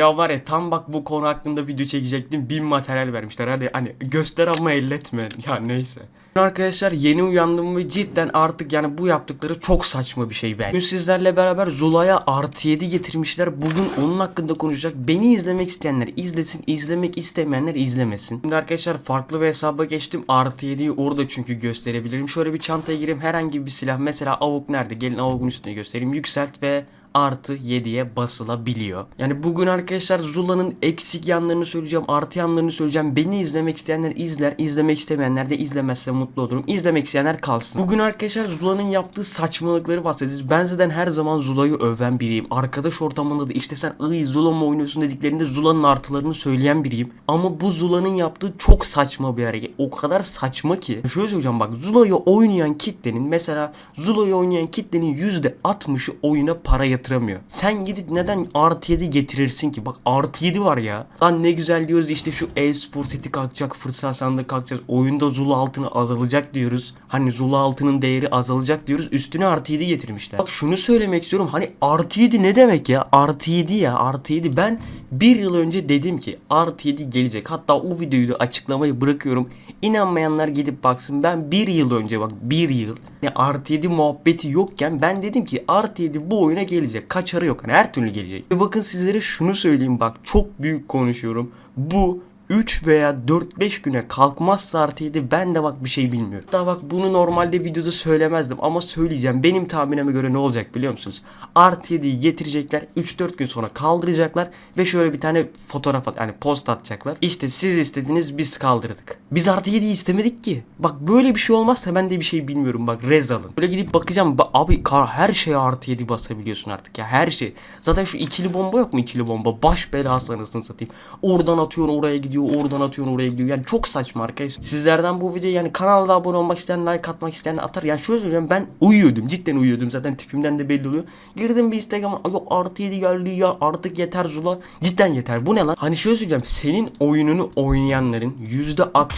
Ya var ya tam bak bu konu hakkında video çekecektim. Bin materyal vermişler. Hadi hani göster ama elletme. Ya neyse. Arkadaşlar yeni uyandım ve cidden artık yani bu yaptıkları çok saçma bir şey ben. Bugün sizlerle beraber Zula'ya artı 7 getirmişler. Bugün onun hakkında konuşacak. Beni izlemek isteyenler izlesin, izlemek istemeyenler izlemesin. Şimdi arkadaşlar farklı bir hesaba geçtim. Artı 7'yi orada çünkü gösterebilirim. Şöyle bir çantaya gireyim. Herhangi bir silah. Mesela avuk nerede? Gelin avukun üstüne göstereyim. Yükselt ve artı 7'ye basılabiliyor. Yani bugün arkadaşlar Zula'nın eksik yanlarını söyleyeceğim, artı yanlarını söyleyeceğim. Beni izlemek isteyenler izler, izlemek istemeyenler de izlemezse mutlu olurum. İzlemek isteyenler kalsın. Bugün arkadaşlar Zula'nın yaptığı saçmalıkları bahsedeceğiz. Ben zaten her zaman Zula'yı öven biriyim. Arkadaş ortamında da işte sen ıy Zula mı oynuyorsun dediklerinde Zula'nın artılarını söyleyen biriyim. Ama bu Zula'nın yaptığı çok saçma bir hareket. O kadar saçma ki. Şöyle söyleyeceğim bak Zula'yı oynayan kitlenin mesela Zula'yı oynayan kitlenin %60'ı oyuna para yatıramıyor. Sen gidip neden artı 7 getirirsin ki? Bak artı 7 var ya. Lan ne güzel diyoruz işte şu e-spor seti kalkacak, fırsat sandığı kalkacak. Oyunda Zula altını azalacak diyoruz. Hani Zula altının değeri azalacak diyoruz. Üstüne artı 7 getirmişler. Bak şunu söylemek istiyorum. Hani artı 7 ne demek ya? Artı 7 ya artı 7. Ben bir yıl önce dedim ki artı 7 gelecek. Hatta o videoyu da açıklamayı bırakıyorum. İnanmayanlar gidip baksın. Ben bir yıl önce bak bir yıl yani artı 7 muhabbeti yokken ben dedim ki artı 7 bu oyuna gelecek. Kaçarı yok. Hani her türlü gelecek. Ve bakın sizlere şunu söyleyeyim bak çok büyük konuşuyorum. Bu 3 veya 4-5 güne kalkmazsa artı 7 ben de bak bir şey bilmiyorum. Daha bak bunu normalde videoda söylemezdim ama söyleyeceğim. Benim tahminime göre ne olacak biliyor musunuz? Artı 7'yi getirecekler 3-4 gün sonra kaldıracaklar ve şöyle bir tane fotoğraf at yani post atacaklar. İşte siz istediniz biz kaldırdık. Biz artı 7'yi istemedik ki. Bak böyle bir şey olmazsa ben de bir şey bilmiyorum bak rez alın. Böyle gidip bakacağım ba- abi kar her şeye artı 7 basabiliyorsun artık ya her şey. Zaten şu ikili bomba yok mu ikili bomba? Baş belası anasını satayım. Oradan atıyorsun oraya gidiyor oradan atıyorsun oraya gidiyor. Yani çok saçma arkadaşlar. Sizlerden bu videoyu yani kanalda abone olmak isteyen like atmak isteyen atar. Yani şöyle söyleyeyim ben uyuyordum cidden uyuyordum zaten tipimden de belli oluyor. Girdim bir Instagram'a yok artı 7 geldi ya artık yeter Zula. Cidden yeter bu ne lan? Hani şöyle söyleyeceğim senin oyununu oynayanların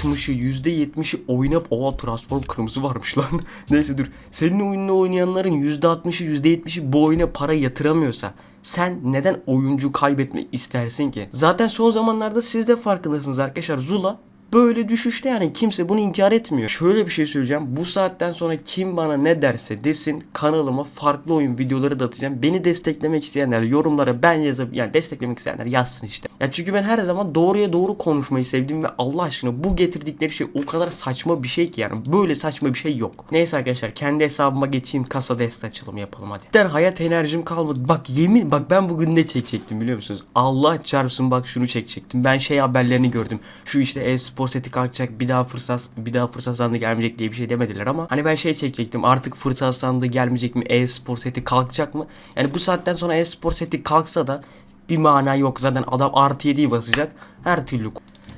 %60'ı %70'i oynayıp oha transform kırmızı varmış lan. Neyse dur. Senin oyununu oynayanların %60'ı %70'i bu oyuna para yatıramıyorsa sen neden oyuncu kaybetmek istersin ki? Zaten son zamanlarda siz de farkındasınız arkadaşlar. Zula böyle düşüşte yani kimse bunu inkar etmiyor. Şöyle bir şey söyleyeceğim. Bu saatten sonra kim bana ne derse desin kanalıma farklı oyun videoları da atacağım. Beni desteklemek isteyenler yorumlara ben yazıp yani desteklemek isteyenler yazsın işte. Ya çünkü ben her zaman doğruya doğru konuşmayı sevdim ve Allah aşkına bu getirdikleri şey o kadar saçma bir şey ki yani böyle saçma bir şey yok. Neyse arkadaşlar kendi hesabıma geçeyim kasa deste açılımı yapalım hadi. Cidden hayat enerjim kalmadı. Bak yemin bak ben bugün ne çekecektim biliyor musunuz? Allah çarpsın bak şunu çekecektim. Ben şey haberlerini gördüm. Şu işte e-spor seti kalkacak bir daha fırsat bir daha fırsat sandığı gelmeyecek diye bir şey demediler ama hani ben şey çekecektim. Artık fırsat sandığı gelmeyecek mi? E-spor seti kalkacak mı? Yani bu saatten sonra e-spor seti kalksa da bir mana yok. Zaten adam artı 7'yi basacak. Her türlü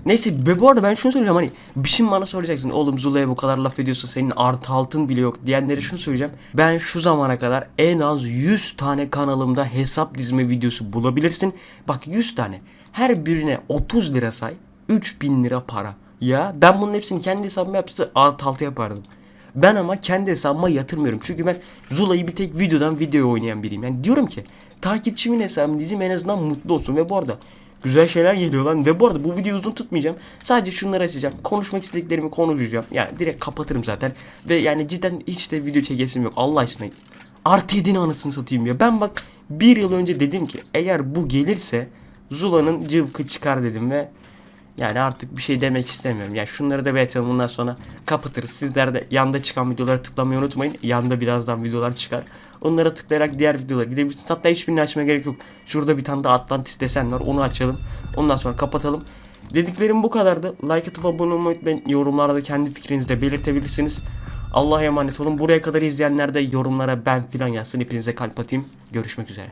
Neyse ve bu arada ben şunu söyleyeceğim hani bir şey bana soracaksın oğlum Zula'ya bu kadar laf ediyorsun senin artı altın bile yok diyenlere şunu söyleyeceğim. Ben şu zamana kadar en az 100 tane kanalımda hesap dizme videosu bulabilirsin. Bak 100 tane. Her birine 30 lira say 3000 lira para. Ya ben bunun hepsini kendi hesabıma yapsa artı altı yapardım. Ben ama kendi hesabıma yatırmıyorum. Çünkü ben Zula'yı bir tek videodan videoya oynayan biriyim. Yani diyorum ki takipçimin hesabını dizim en azından mutlu olsun. Ve bu arada güzel şeyler geliyor lan. Ve bu arada bu videoyu uzun tutmayacağım. Sadece şunları açacağım. Konuşmak istediklerimi konuşacağım. Yani direkt kapatırım zaten. Ve yani cidden hiç de video çekesim yok. Allah aşkına. Artı yedini anasını satayım ya. Ben bak bir yıl önce dedim ki eğer bu gelirse Zula'nın cıvkı çıkar dedim ve yani artık bir şey demek istemiyorum. Yani şunları da açalım bundan sonra kapatırız. Sizler de yanda çıkan videolara tıklamayı unutmayın. Yanda birazdan videolar çıkar. Onlara tıklayarak diğer videolara gidebilirsiniz. Hatta hiçbirini açmaya gerek yok. Şurada bir tane de Atlantis desen var. Onu açalım. Ondan sonra kapatalım. Dediklerim bu kadardı. Like atıp abone olmayı unutmayın. Yorumlarda kendi fikrinizi de belirtebilirsiniz. Allah'a emanet olun. Buraya kadar izleyenler de yorumlara ben filan yazsın. Hepinize kalp atayım. Görüşmek üzere.